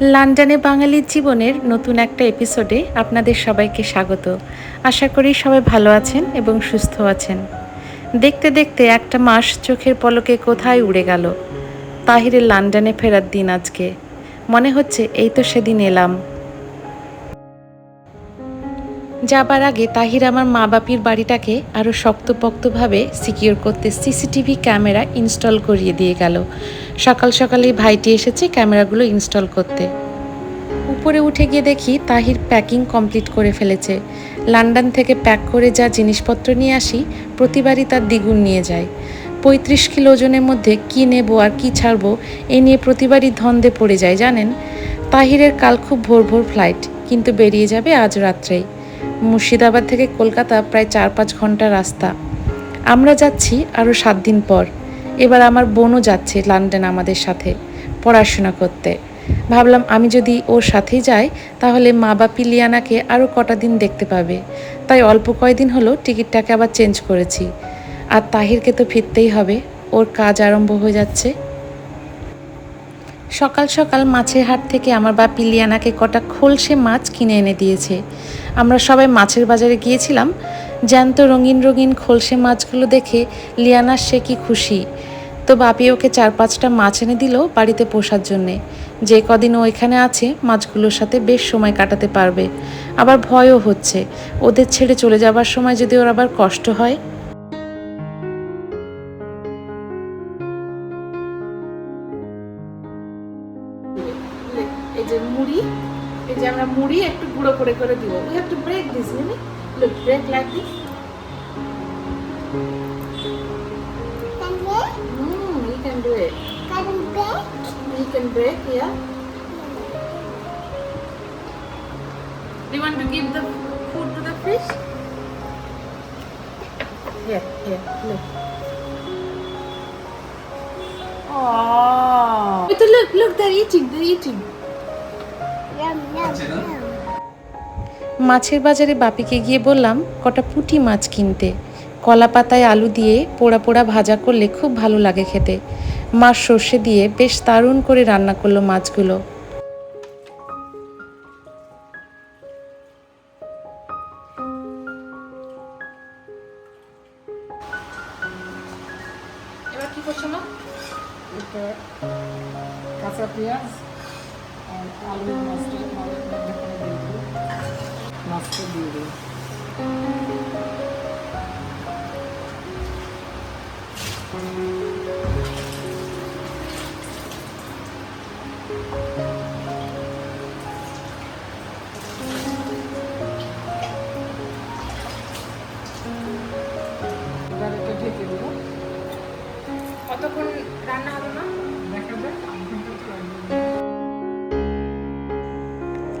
লন্ডনে বাঙালির জীবনের নতুন একটা এপিসোডে আপনাদের সবাইকে স্বাগত। আশা করি সবাই ভালো আছেন এবং সুস্থ আছেন। দেখতে দেখতে একটা মাস চোখের পলকে কোথায় উড়ে গেল। তাহিরের লন্ডনে ফেরার দিন আজকে। মনে হচ্ছে এই তো সেদিন এলাম। যাবার আগে তাহির আমার মা বাপির বাড়িটাকে আরও শক্তপোক্তভাবে সিকিউর করতে সিসিটিভি ক্যামেরা ইনস্টল করিয়ে দিয়ে গেল। সকাল সকালেই ভাইটি এসেছে ক্যামেরাগুলো ইনস্টল করতে। উপরে উঠে গিয়ে দেখি তাহির প্যাকিং কমপ্লিট করে ফেলেছে। লন্ডন থেকে প্যাক করে যা জিনিসপত্র নিয়ে আসি, প্রতিবারই তার দ্বিগুণ নিয়ে যায়। পঁয়ত্রিশ কিলো ওজনের মধ্যে কী নেব আর কী ছাড়বো এ নিয়ে প্রতিবারই ধন্দে পড়ে যায়, জানেন? তাহিরের কাল খুব ভোর ভোর ফ্লাইট কিন্তু বেরিয়ে যাবে আজ রাত্রেই। মুর্শিদাবাদ থেকে কলকাতা প্রায় চার পাঁচ ঘণ্টা রাস্তা। আমরা যাচ্ছি আরও সাত দিন পর। এবার আমার বোনও যাচ্ছে লন্ডন আমাদের সাথে পড়াশোনা করতে। ভাবলাম আমি যদি ওর সাথেই যাই, তাহলে মা বাপি লিয়ানাকে আরও কটা দিন দেখতে পাবে। তাই অল্প কয়দিন হলো টিকিটটাকে আবার চেঞ্জ করেছি। আর তাহিরকে তো ফিরতেই হবে, ওর কাজ আরম্ভ হয়ে যাচ্ছে। সকাল সকাল মাছের হাট থেকে আমার বাপি লিয়ানাকে কটা খোলসে মাছ কিনে এনে দিয়েছে। আমরা সবাই মাছের বাজারে গিয়েছিলাম। জ্যান্ত রঙিন রঙিন খোলসে মাছগুলো দেখে লিয়ানার সে কি খুশি? তো বাপি ওকে চার পাঁচটা মাছ এনে দিল বাড়িতে পোষার জন্যে। যে কদিন ও এখানে আছে, মাছগুলোর সাথে বেশ সময় কাটাতে পারবে। আবার ভয়ও হচ্ছে। ওদের ছেড়ে চলে যাবার সময় যদি ওর আবার কষ্ট হয়। করে করে দিব we have to break this mini look break like this hmm you can do it You can break, yeah. Do you want to give the food to the fish? Here, here, look. Oh. But look, look, they're eating, they're eating. মাছের বাজারে বাপিকে গিয়ে বললাম, কটা পুঁটি মাছ কিনতে। কলা পাতায় আলু দিয়ে পোড়া পোড়া ভাজা করলে খুব ভালো লাগে খেতে। মা সর্ষে দিয়ে বেশ দারুণ করে রান্না করল মাছগুলো। মাছটা দিয়ে দিই কতক্ষণ রান্না হবে মা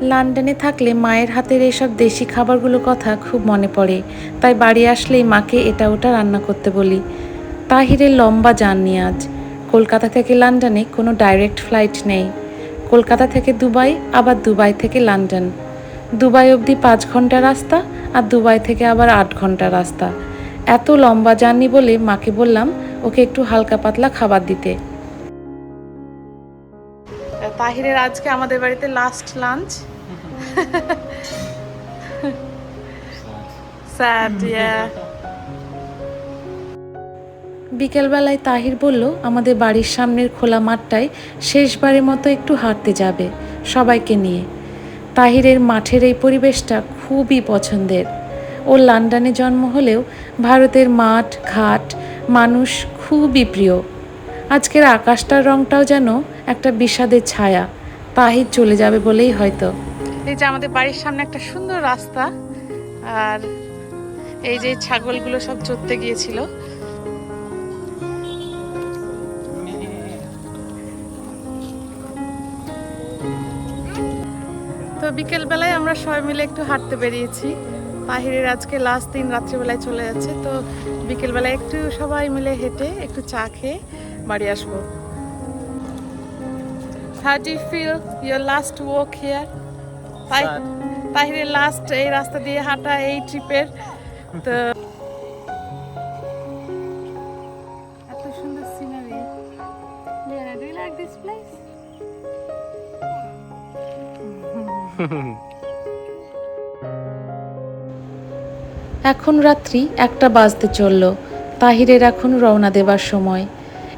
লন্ডনে থাকলে মায়ের হাতের এসব দেশি খাবারগুলোর কথা খুব মনে পড়ে। তাই বাড়ি আসলেই মাকে এটা ওটা রান্না করতে বলি। তাহিরের লম্বা জার্নি আজ। কলকাতা থেকে লন্ডনে কোনো ডাইরেক্ট ফ্লাইট নেই। কলকাতা থেকে দুবাই, আবার দুবাই থেকে লন্ডন। দুবাই অবধি পাঁচ ঘণ্টা রাস্তা আর দুবাই থেকে আবার আট ঘণ্টা রাস্তা। এত লম্বা জার্নি বলে মাকে বললাম, ওকে একটু হালকা পাতলা খাবার দিতে। তাহিরের আজকে আমাদের বাড়িতে লাস্ট লাঞ্চ বিকেলবেলায় তাহির বলল, আমাদের বাড়ির সামনের খোলা মাঠটায় শেষবারের মতো একটু হাঁটতে যাবে সবাইকে নিয়ে। তাহিরের মাঠের এই পরিবেশটা খুবই পছন্দের। ও লন্ডনে জন্ম হলেও ভারতের মাঠ, ঘাট, মানুষ খুবই প্রিয়। আজকের আকাশটার রংটাও যেন একটা বিষাদের ছায়া। তাহির চলে যাবে বলেই হয়তো। এই যে আমাদের বাড়ির সামনে একটা সুন্দর রাস্তা, আর এই যে ছাগলগুলো সব চড়তে গিয়েছিল। তো বিকেল বেলায় আমরা সবাই মিলে একটু হাঁটতে বেরিয়েছি। তাহিরের আজকে লাস্ট দিন রাত্রিবেলায় চলে যাচ্ছে, তো বিকেলবেলায় একটু সবাই মিলে হেঁটে একটু চা খেয়ে বাড়ি আসব। How do you feel your last walk here? তাহিরের লাস্ট এই রাস্তা দিয়ে হাঁটা এই ট্রিপের তো এত সুন্দর scenery Liana, do you like this এখন রাত্রি একটা বাজতে চলল। তাহিরের এখন রওনা দেবার সময়।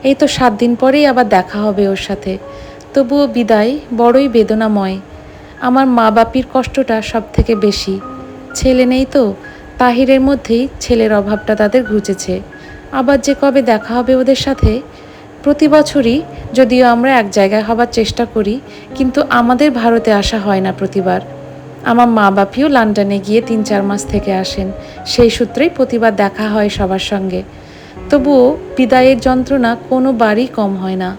এই তো সাত দিন পরেই আবার দেখা হবে ওর সাথে। তবুও বিদায়, বড়ই বেদনাময়। আমার মা বাপির কষ্টটা সব থেকে বেশি। ছেলে নেই তো, তাহিরের মধ্যেই ছেলের অভাবটা তাদের ঘুচেছে। আবার যে কবে দেখা হবে ওদের সাথে? প্রতি বছরই যদিও আমরা এক জায়গায় হবার চেষ্টা করি, কিন্তু আমাদের ভারতে আসা হয় না প্রতিবার। আমার মা বাপিও লন্ডনে গিয়ে তিন চার মাস থেকে আসেন। সেই সূত্রেই প্রতিবার দেখা হয় সবার সঙ্গে। তবুও বিদায়ের যন্ত্রণা কোনো বারই কম হয় না।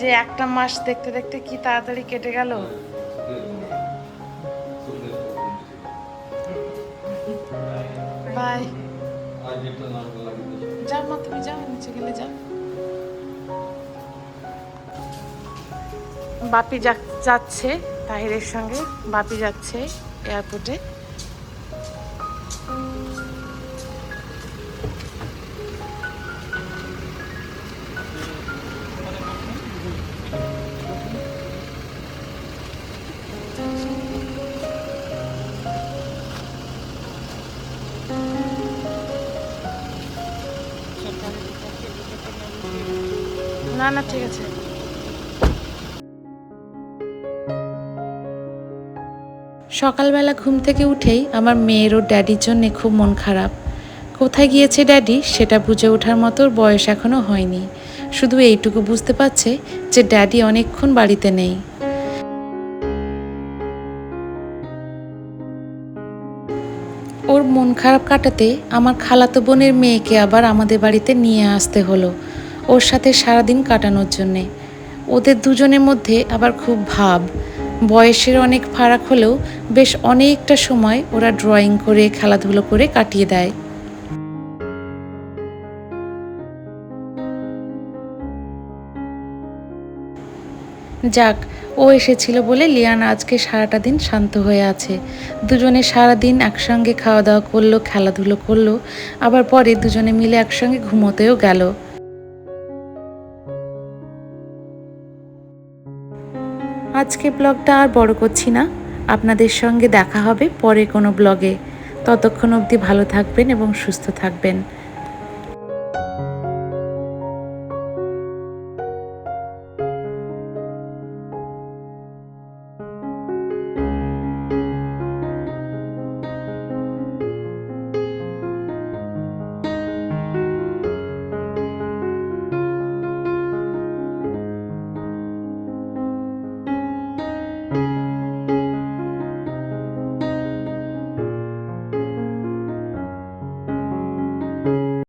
যে একটা মাস দেখতে দেখতে কি তাড়াতাড়ি কেটে গেল? বাই। যাও মা, তুমি যাও নিচে গেলে যাও। বাপি যাচ্ছে, তাহিরের সঙ্গে। বাপি যাচ্ছে এয়ারপোর্টে না না, ঠিক আছে। সকালবেলা ঘুম থেকে উঠেই আমার মেয়ের ও ড্যাডির জন্য খুব মন খারাপ। কোথায় গিয়েছে ড্যাডি, সেটা বুঝে ওঠার মতো বয়স এখনও হয়নি। শুধু এইটুকু বুঝতে পারছে যে ড্যাডি অনেকক্ষণ বাড়িতে নেই। ওর মন খারাপ কাটাতে আমার খালাতো বোনের মেয়েকে আবার আমাদের বাড়িতে নিয়ে আসতে হলো। ওর সাথে সারাদিন কাটানোর জন্যে। ওদের দুজনের মধ্যে আবার খুব ভাব। বয়সের অনেক ফারাক হলেও বেশ অনেকটা সময় ওরা ড্রয়িং করে, খেলাধুলো করে কাটিয়ে দেয়। যাক, ও এসেছিল বলে লিয়ানা আজকে সারাটা দিন শান্ত হয়ে আছে। দুজনে সারা দিন একসঙ্গে খাওয়া দাওয়া করল, খেলাধুলো করল, আবার পরে দুজনে মিলে একসঙ্গে ঘুমোতেও গেল। আজকে ব্লগটা আর বড় করছি না। আপনাদের সঙ্গে দেখা হবে পরে কোনো ব্লগে। ততক্ষণ অবধি ভালো থাকবেন এবং সুস্থ থাকবেন।